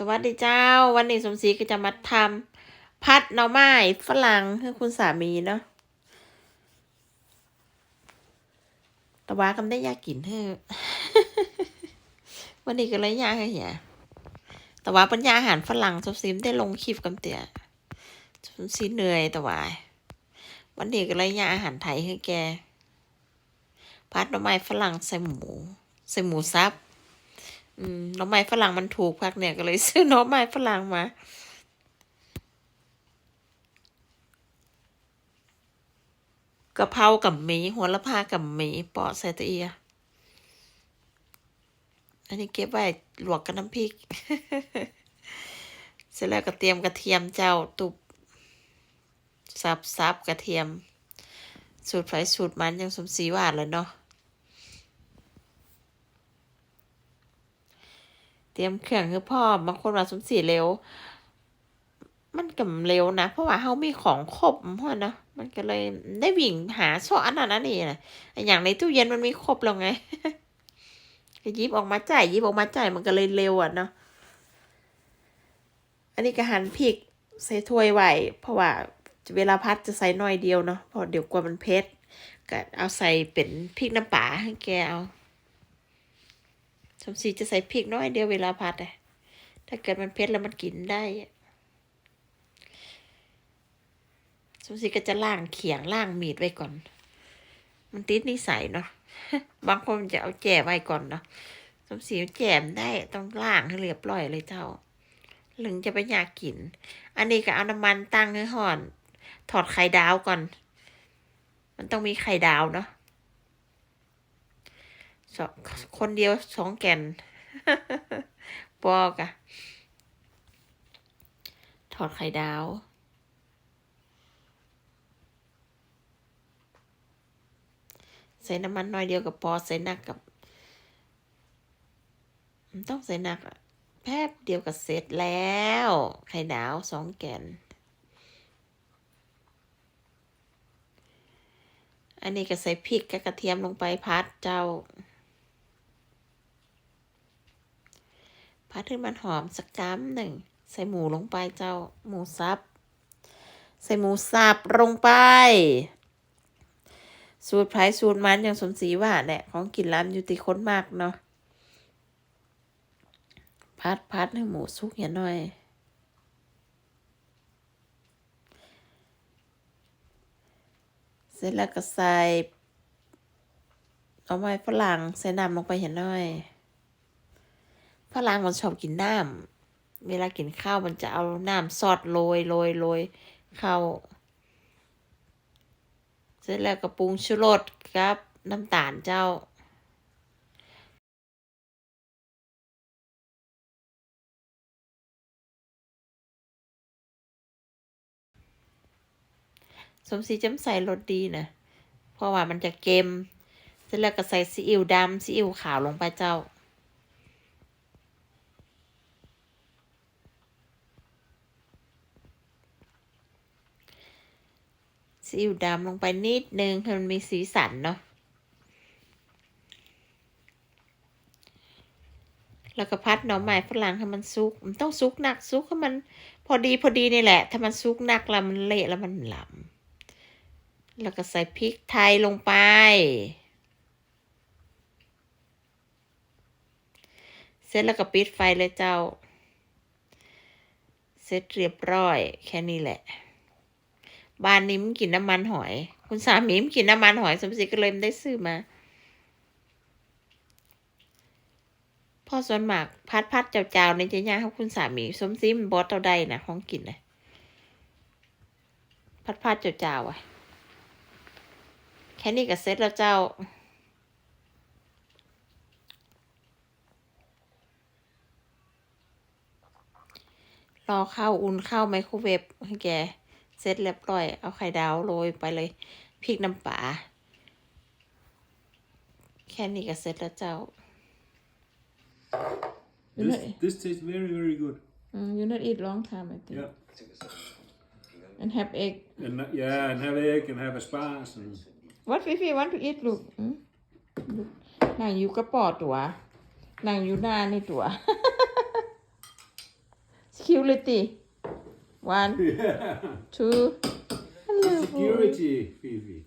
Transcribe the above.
สวัสดีเจ้า วันนี้สมศรีก็จะมาทำพัดหน่อไม้ฝรั่งให้คุณสามีเนาะต่ว่าก็ไม่ได้ยากกินเถอะวันนี้ก็เลยยากให้เหียต่ว่าปัญญาอาหารฝรั่งสมศรีได้ลงคลิปกันเตี่ยสมศรีเหนื่อยต่ว่าวันนี้ก็เลยยากอาหารไทยให้แก พัดหน่อไม้ฝรั่งใส่หมู ใส่หมูสับ อืมน่องไม้ฝรั่งมันถูกพักเนี่ยก็เลยซื้อน่องไม้ฝรั่งมา กะเพรากับหมีหัวละพากับหมีปอใส่ตะเอีย อันนี้เก็บไว้หลวกกับน้ำพริก เสร็จแล้วก็เตรียมกระเทียมเจ้าตุบสับสับกระเทียม สูตรไฟสูตรมันยังสมศรีหวานเลยเนาะ ตรียมเครื่องคือพ่อบางคนว่าสมศรีเร็ว มันก็เร็วนะ เพราะว่าเฮามีของครบพ่อเนาะมันก็เลยได้วิ่งหาซ่ออันนั้นอันนี้นะอย่างในตู้เย็นมันมีครบแล้วไงก็ยิบออกมาจ่ายยิบออกมาจ่ายมันก็เลยเร็วอะเนาะอันนี้ก็หั่นพริกใส่ถ้วยไว้เพราะว่าเวลาพัดจะใส่น้อยเดียวเนาะเพราะเดี๋ยวกลัวมันเผ็ดก็เอาใส่เป็นพริกน้ำปลาให้แกเอา มศรีจะใส่พริกน้อยเดียวเวลาผัดอะถ้าเกิดมันเผ็ดแล้วมันกินได้สมศรีก็จะล่างเขียงล่างมีดไว้ก่อน มันติดนิสัยเนาะบางคนจะเอาแจ่ไว้ก่อนเนาะสมศรีแจ่มได้ต้องล่างให้เรียบร้อยเลยเจ้าถึงจะไปอยากกิน อันนี้ก็เอาน้ำมันตั้งให้ห่อน ถอดไข่ดาวก่อน มันต้องมีไข่ดาวเนาะ คนเดียวสองแก่นบอกอะถอดไข่ดาว ใส่น้ำมันน้อยเดียวกับพอใส่หนักกับมันต้องใส่หนักอะแป๊บเดียวกับเสร็จแล้ว ไข่ดาวสองแก่น อันนี้ก็ใส่พริกกับกระเทียมลงไปพัดเจ้า พัดให้มันหอมสักกัมหนึ่ง ใส่หมูลงไปเจ้าหมูสับ ใส่หมูสับลงไป สูตรไผ่สูตรมันอย่างสมศรีว่าแหละของกินร้านอยู่ติค้นมากเนาะพัดพัดให้หมูสุกอย่าหน่อย เสร็จแล้วก็ใส่เอาไม้ฝรั่งใส่น้ำลงไปอย่าหน่อย ฝรั่งมันชอบกินน้ำเวลากินข้าวมันจะเอาน้ำซอสโรยโรยโรยเข้า เสร็จแล้วก็ปรุงชูรสกับ น้ำตาลเจ้าสมศรีจำใส่รสดีนะ เพราะว่ามันจะเค็ม เสร็จแล้วก็ใส่ซีอิ๊วดำซีอิ๊วขาวลงไปเจ้า ซีอิ๊วดำลงไปนิดนึงให้มันมีสีสันเนาะแล้วก็พัดหน่อไม้ฝรั่งให้มันซุก มันต้องซุกหนักซุกให้มันพอดีพอดีนี่แหละ ถ้ามันซุกหนักแล้วมันเละแล้วมันหลำแล้วก็ใส่พริกไทยลงไป เสร็จแล้วก็ปิดไฟเลยเจ้า เสร็จเรียบร้อยแค่นี้แหละ บ้านนี้มกินน้ำมันหอย คุณสามีมกินน้ำมันหอย สมศรีก็เลยได้ซื้อมา พ่อส่วนมากพัดพัดเจ้าๆในเจะย่างให้คุณสามี สมศรีมันบอสเต่าใดนะของกินนะพัดพัดเจ้าๆอะ แค่นี้ก็เสร็จแล้วเจ้ารอข้าวอุ่นข้าวไมโครเวฟให้แก เสร็จเรียบร้อย เอาไข่ดาวโรยไปเลยพริกน้ำปลาแค่นี้ก็เสร็จแล้วเจ้า You This, know- this tastes very, very good. Mm, you not eat long time, I think. Yeah. And have egg. And uh, yeah, and have egg and have asparage and What if you want to eat ลูกอืมลูกนั่งอยู่กระปอตัวนั่งอยู่หน้านี่ตัว security one Yeah. two hello Security, Fifi.